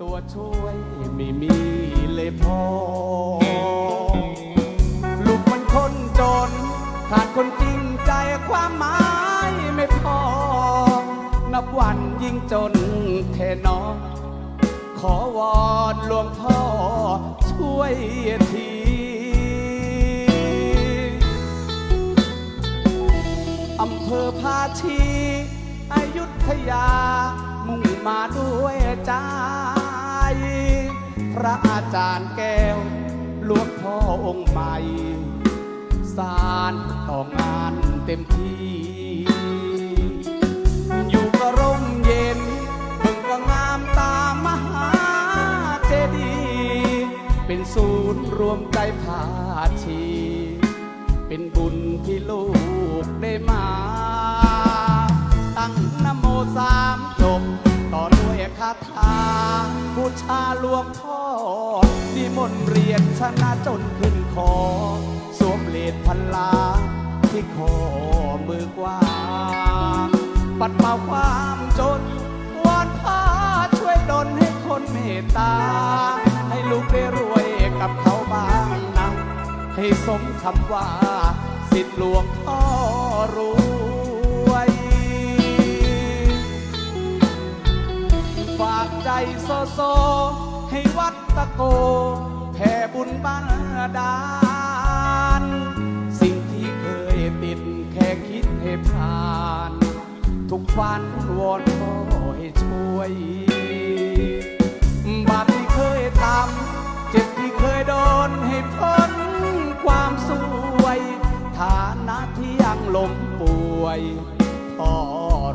ตัวช่วยไม่มีเลยพอ ลูกมันคนจน ขาดคนจริงใจความหมายไม่พอ นับวันยิ่งจนเทน้องขอวอนหลวงพ่อช่วยทีอำเภอภาชีอายุธยา มุ่งมาด้วยใจ พระอาจารย์แก้วหลวงพ่อองค์ใหม่สารต่องานเต็มที่ อยู่ก็ร่มเย็นมึงก็งามตามมหาเจดีย์เป็นศูนย์รวมใจภาชี เป็นบุญที่ลูกได้มา ตั้งนโมสามจบต่อด้วยคาถาบูชาหลวงพ่อ นิมนต์เรียนชนะจนขึ้นคอ สวมเลดพันลาที่คอมือกว้างปัดเป่าความจนวอนพ่อช่วยดลให้คนเมตตา ให้ลูกได้รวยกับเขาบ้างนะให้สมคำว่า สิทธิหลวงพ่อรวยฝากใจโซโซ ให้วัดตะโกแผ่บุญบ้านดาลสิ่งที่เคยติดแค่คิดให้ผ่าน ทุกฝันวอนพ่อให้ช่วย บาปที่เคยทำเจ็บที่เคยโดนให้พ้นความสวย ฐานะที่ยังล้มป่วยพ่อ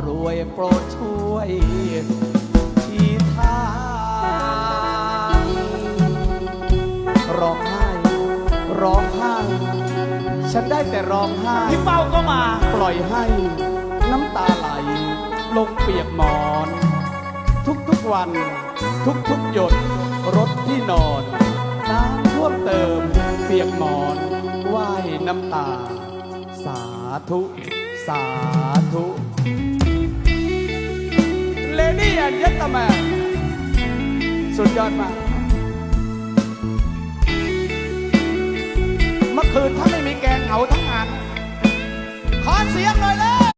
รวยโปรดช่วย ร้องไห้ ร้องไห้ ฉันได้แต่ร้องไห้ พี่เป้าก็มา ปล่อยให้น้ำตาไหล ลงเปียกหมอน ทุกๆวัน ทุกๆหยด รถที่นอนน้ำท่วมเติม เปียกหมอนว่ายน้ำตา สาธุ สาธุเลดี้แอนเยตแมนสุดยอดมาก คืนถ้าไม่มีแกงเหงาทั้งงาน ขอเสียงหน่อยเลย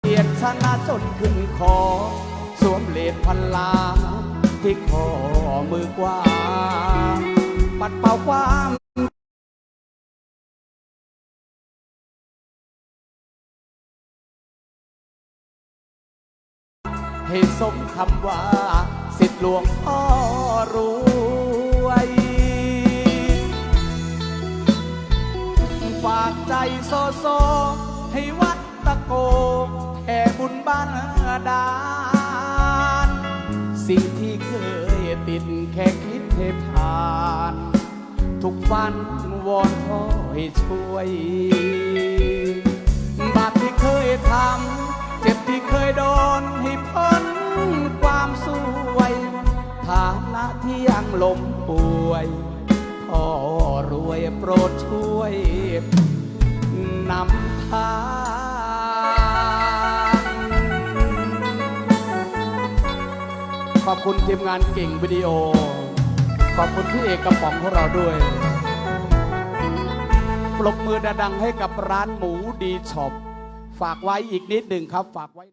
เกียรติชนะจนขึ้นคอ สวมเลดพันลาที่คอมือกว้างปัดเป่าความ ให้สมคำว่า สิทธิหลวงพ่อรวยฝากใจโซโซ ให้วัดตะโกแผ่บุญบ้านดาลสิ่งที่เคยติดแค่คิดให้ผ่านทุกฝันวอนพ่อให้ช่วย บาปที่เคยทำ เจ็บที่เคยโดนในความสวยฐานะที่ยังล้มป่วยพ่อรวยโปรดช่วยนำทางขอบคุณทีมงานเก่งวิดีโอ ขอบคุณพี่เอกกระป๋องของเราด้วย ปรบมือดังให้กับร้านหมูดีช็อป ฝากไว้อีกนิดหนึ่งครับ ฝากไว้